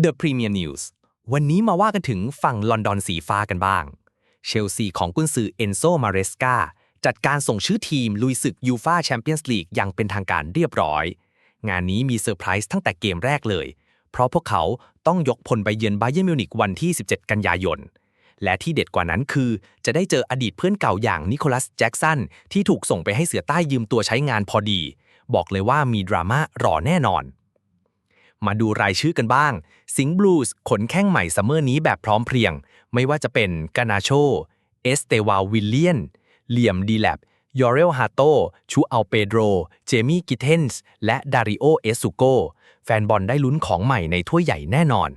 The Premier News วันนี้มาว่ากันถึงฝั่งลอนดอนสีฟ้ากันบ้าง เชลซีของกุนซือเอนโซมาเรสกาจัดการส่งชื่อทีมลุยศึกยูฟาแชมเปี้ยนส์ลีกอย่างเป็นทางการเรียบร้อย งานนี้มีเซอร์ไพรส์ตั้งแต่เกมแรกเลย เพราะพวกเขาต้องยกพลไปเยือนบาเยิร์มิวนิกวันที่ 17 กันยายน และที่เด็ดกว่านั้นคือ จะได้เจออดีตเพื่อนเก่าอย่างนิโคลัสแจ็กสันที่ถูกส่งไปให้เสือใต้ยืมตัวใช้งานพอดี บอกเลยว่ามีดราม่ารอแน่นอน มาดูรายชื่อกันบ้าง สิงห์บลูส์ขนแข้งใหม่ซัมเมอร์นี้แบบพร้อมเพรียง ไม่ว่าจะเป็นกานาโช เอสเตวาวิลเลียน เหลี่ยมดีแลบยอเรลฮาโต ชูอัลเปโดร เจมี่กิเทนส์ และดาริโอ เอสุโก แฟนบอลได้ลุ้นของใหม่ในถ้วยใหญ่แน่นอน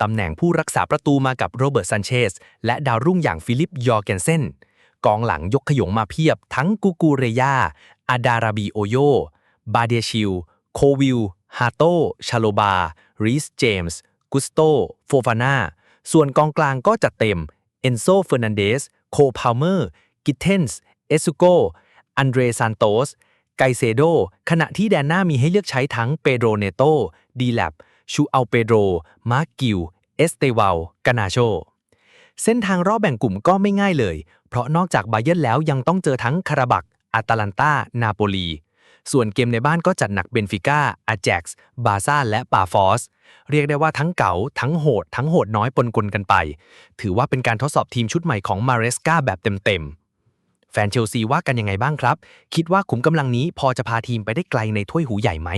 ตำแหน่งผู้รักษาประตูมากับโรเบิร์ตซันเชส และดาวรุ่งอย่างฟิลิป ยอร์เกนเซน กองหลังยกขยงมาเพียบทั้งกูกูเรยาอาดาราบีโอโย บาเดชิล โควิล ฮาโต ชาโลบา รีส เจมส์ กุสโต โฟฟาน่า ส่วนกองกลางก็จัดเต็ม เอนโซ เฟอร์นันเดส โคพาวเมอร์ กิเทนส์ เอสุโก อันเดรซานโตส ไกเซโด ขณะที่แดนหน้ามีให้เลือกใช้ทั้งเปโดรเนโต ดีแลบ ชูอัลเปโดร มาร์กิว เอสเตวาลกานาโช เส้นทางรอบแบ่งกลุ่มก็ไม่ง่ายเลย เพราะนอกจากบาเยิร์นแล้วยังต้องเจอทั้งคาราบักอาตาลันตานาโปลี ส่วนเกมในบ้านก็จัดหนักเบนฟิก้าอาแจ็กซ์บาซ่าและปาฟอส เรียกได้ว่าทั้งเก๋าทั้งโหด ทั้งโหดน้อยปนกลกันไป ถือว่าเป็นการทดสอบทีมชุดใหม่ของมาเรสกาแบบเต็มๆ แฟนเชลซีว่ากันยังไงบ้างครับ คิดว่าขุมกำลังนี้พอจะพาทีมไปได้ไกลในถ้วยหูใหญ่ไหม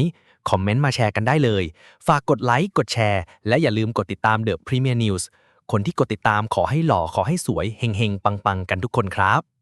คอมเมนต์มาแชร์กันได้เลย ฝากกดไลค์กดแชร์ และอย่าลืมกดติดตาม The Premier News คนที่กดติดตามขอให้หล่อขอให้สวยเฮงๆ ปังๆ กันทุกคนครับ